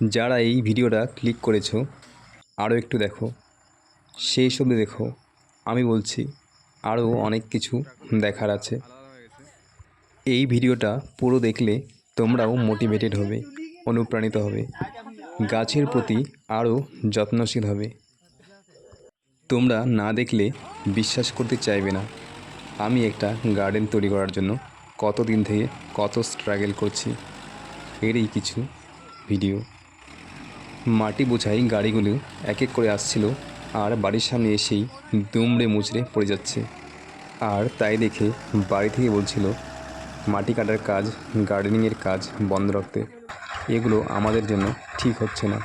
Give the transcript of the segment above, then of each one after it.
যারা এই ভিডিওটা ক্লিক করেছ আরও একটু দেখো। সেই সব দেখো, আমি বলছি আরও অনেক কিছু দেখার আছে। এই ভিডিওটা পুরো দেখলে তোমরাও মোটিভেটেড হবে, অনুপ্রাণিত হবে। গাছের প্রতি আরও যত্নশীল হবে। তোমরা না দেখলে বিশ্বাস করতে চাইবে না। আমি একটা গার্ডেন তৈরি করার জন্য কতদিন থেকে কত স্ট্রাগল করছি, এরই কিছু ভিডিও মাটি বোঝাই গাড়িগুলো এক এক করে আসছিল আর বাড়ির সামনে এসেই দুমড়ে মুচড়ে পড়ে যাচ্ছে। আর তাই দেখে বাড়ি থেকে বলছিল, মাটি কাটার কাজ গার্ডেনিংয়ের কাজ বন্ধ রাখতে। এগুলো আমাদের জন্য ঠিক হচ্ছে না।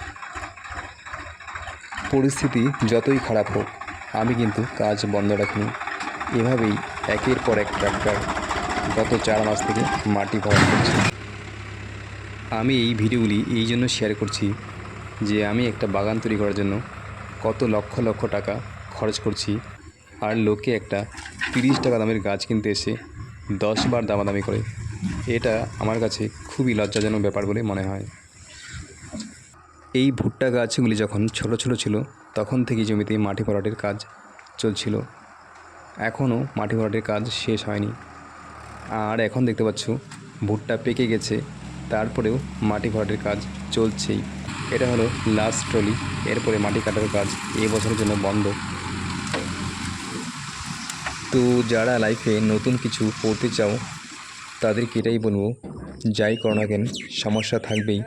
পরিস্থিতি যতই খারাপ হোক, আমি কিন্তু কাজ বন্ধ রাখিনি। এভাবেই একের পর এক ট্রাক্টর গত চার মাস থেকে মাটি ভরা করছি। আমি এই ভিডিওগুলি এই জন্য শেয়ার করছি যে আমি একটা বাগান তৈরি করার জন্য কত লক্ষ লক্ষ টাকা খরচ করছি। আর লোকে একটা তিরিশ টাকা দামের গাছ কিনতে এসে দশ বার দামাদামি করে। এটা আমার কাছে খুবই লজ্জাজনক ব্যাপার বলে মনে হয়। এই ভুট্টা গাছগুলি যখন ছোট ছোট ছিল, তখন থেকেই জমিতে মাটি ভরাটের কাজ চলছিল। এখনও মাটি ভরাটের কাজ শেষ হয়নি। আর এখন দেখতে পাচ্ছ, ভুট্টা পেকে গেছে, তারপরেও মাটি ভরাটের কাজ চলছেই। এটা হলো লাস্ট ট্রলি। এরপরে মাটি কাটার কাজ এই বছরের জন্য বন্ধ। তো যারা লাইফে নতুন কিছু করতে চাও, তাদেরকে এটাই বলব, যাই করো না কেন, সমস্যা থাকবেই।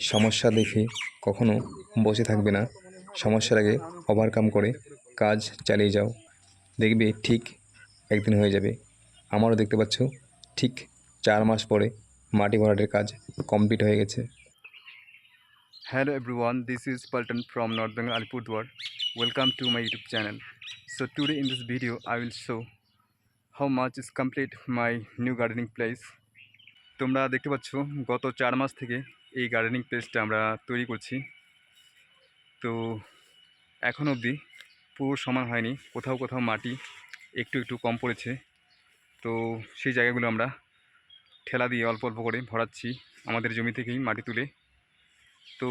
সমস্যা দেখে কখনো বসে থাকবে না। সমস্যার আগে ওভারকাম করে কাজ চালিয়ে যাও। দেখবে ঠিক একদিন হয়ে যাবে। আমারও দেখতে পাচ্ছ, ঠিক চার মাস পরে মাটি ভরাটের কাজ কমপ্লিট হয়ে গেছে। Hello everyone, this is Paltan from North Bengal Alipurduar. Welcome to my YouTube channel. So today in this video I will show how much is complete my new gardening place. তোমরা দেখতে পাচ্ছ গত চার মাস থেকে এই gardening প্লেসটা আমরা তৈরি করছি তো এখন অবধি পুরো সমান হয়নি কোথাও কোথাও মাটি একটু একটু কম পড়েছে তো সেই জায়গাগুলো আমরা ঠেলা দিয়ে অল্প অল্প করে ভরাচ্ছি আমাদের জমি থেকেই মাটি তুলে তো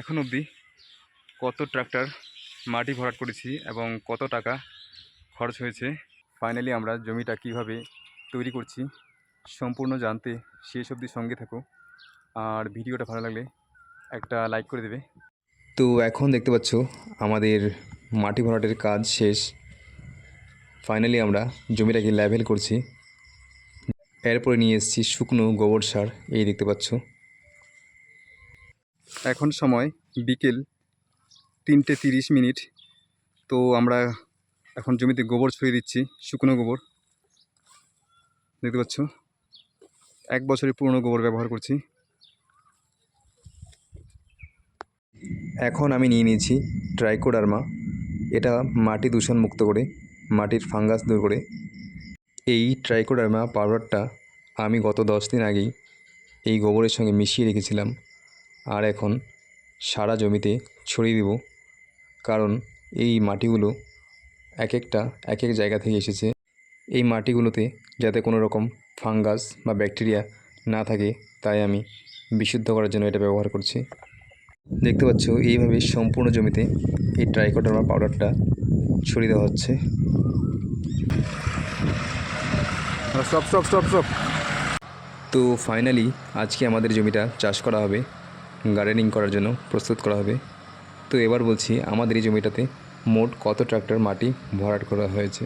এখন অবধি কত ট্রাক্টর মাটি ভরাট করেছি এবং কত টাকা খরচ হয়েছে? ফাইনালি আমরা জমিটা কীভাবে তৈরি করছি সম্পূর্ণ জানতে শেষ অবধি সঙ্গে থাকো। আর ভিডিওটা ভালো লাগলে একটা লাইক করে দেবে। তো এখন দেখতে পাচ্ছ, আমাদের মাটি ভরাটের কাজ শেষ। ফাইনালি আমরা জমিটাকে লেভেল করছি। এরপরে নিয়ে এসেছি শুকনো গোবর সার, এই দেখতে পাচ্ছ। এখন সময় বিকেল তিনটে তিরিশ মিনিট। তো আমরা এখন জমিতে গোবর ছড়িয়ে দিচ্ছি, শুকনো গোবর। দেখতে পাচ্ছ? এক বছরের পুরনো গোবর ব্যবহার করছি। এখন আমি নিয়ে নিয়েছি ট্রাইকোডার্মা। এটা মাটি দূষণ মুক্ত করে, মাটির ফাঙ্গাস দূর করে। এই ট্রাইকোডার্মা পাউডারটা আমি গত দশ দিন আগেই এই গোবরের সঙ্গে মিশিয়ে রেখেছিলাম। আর এখন সারা জমিতে ছড়িয়ে দেব। কারণ এই মাটিগুলো এক একটা এক এক জায়গা থেকে এসেছে। এই মাটিগুলোতে যাতে কোনো রকম ফাঙ্গাস বা ব্যাকটেরিয়া না থাকে তাই আমি বিশুদ্ধ করার জন্য এটা ব্যবহার করছি। দেখতে পাচ্ছ এইভাবে সম্পূর্ণ জমিতে এই ট্রাইকোডার্মা পাউডারটা ছড়িয়ে দেওয়া হচ্ছে। সব সব সব সব তো ফাইনালি আজকে আমাদের জমিটা চাষ করা হবে। গার্ডেনিং করার জন্য প্রস্তুত করা হবে। তো এবার বলছি, আমাদের এই জমিটাতে মোট কত ট্রাক্টর মাটি ভরাট করা হয়েছে?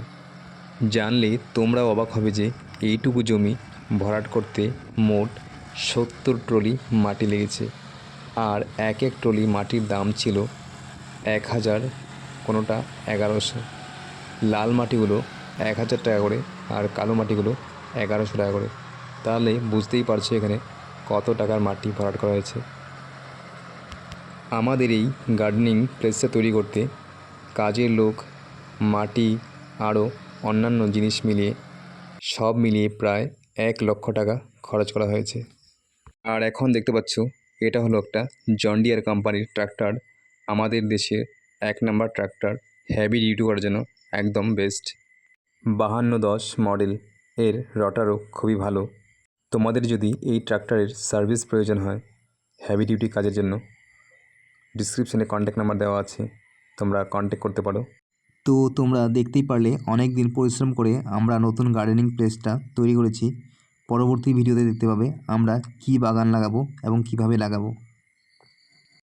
জানলে তোমরা অবাক হবে যে এইটুকু জমি ভরাট করতে মোট সত্তর ট্রলি মাটি লেগেছে। আর এক এক ট্রলি মাটির দাম ছিল এক হাজার কোনোটা এগারোশো। লাল মাটিগুলো এক হাজার টাকা করে আর কালো মাটিগুলো এগারোশো টাকা করে। তাহলে বুঝতেই পারছ এখানে কত টাকার মাটি ভরাট করা হয়েছে। আমাদের এই গার্ডেনিং প্লেসটা তৈরি করতে কাজের লোক, মাটি আরও অন্যান্য জিনিস মিলিয়ে সব মিলিয়ে প্রায় এক লক্ষ টাকা খরচ করা হয়েছে। আর এখন দেখতে পাচ্ছ, এটা হলো একটা জন্ডিয়ার কোম্পানির ট্রাক্টর আমাদের দেশের এক নাম্বার ট্রাক্টর হ্যাভি ডিউটি করার জন্য একদম বেস্ট বাহান্ন দশ মডেল এর রটারও খুবই ভালো। তোমাদের যদি এই ট্রাক্টরের সার্ভিস প্রয়োজন হয় হ্যাভি ডিউটি কাজের জন্য ডিসক্রিপশানে কন্ট্যাক্ট নাম্বার দেওয়া আছে। তোমরা কন্ট্যাক্ট করতে পারো। তো তোমরা দেখতেই পারলে অনেক দিন পরিশ্রম করে আমরা নতুন গার্ডেনিং প্লেসটা তৈরি করেছি। পরবর্তী ভিডিওতে দেখতে পাবে আমরা কি বাগান লাগাবো এবং কীভাবে লাগাবো।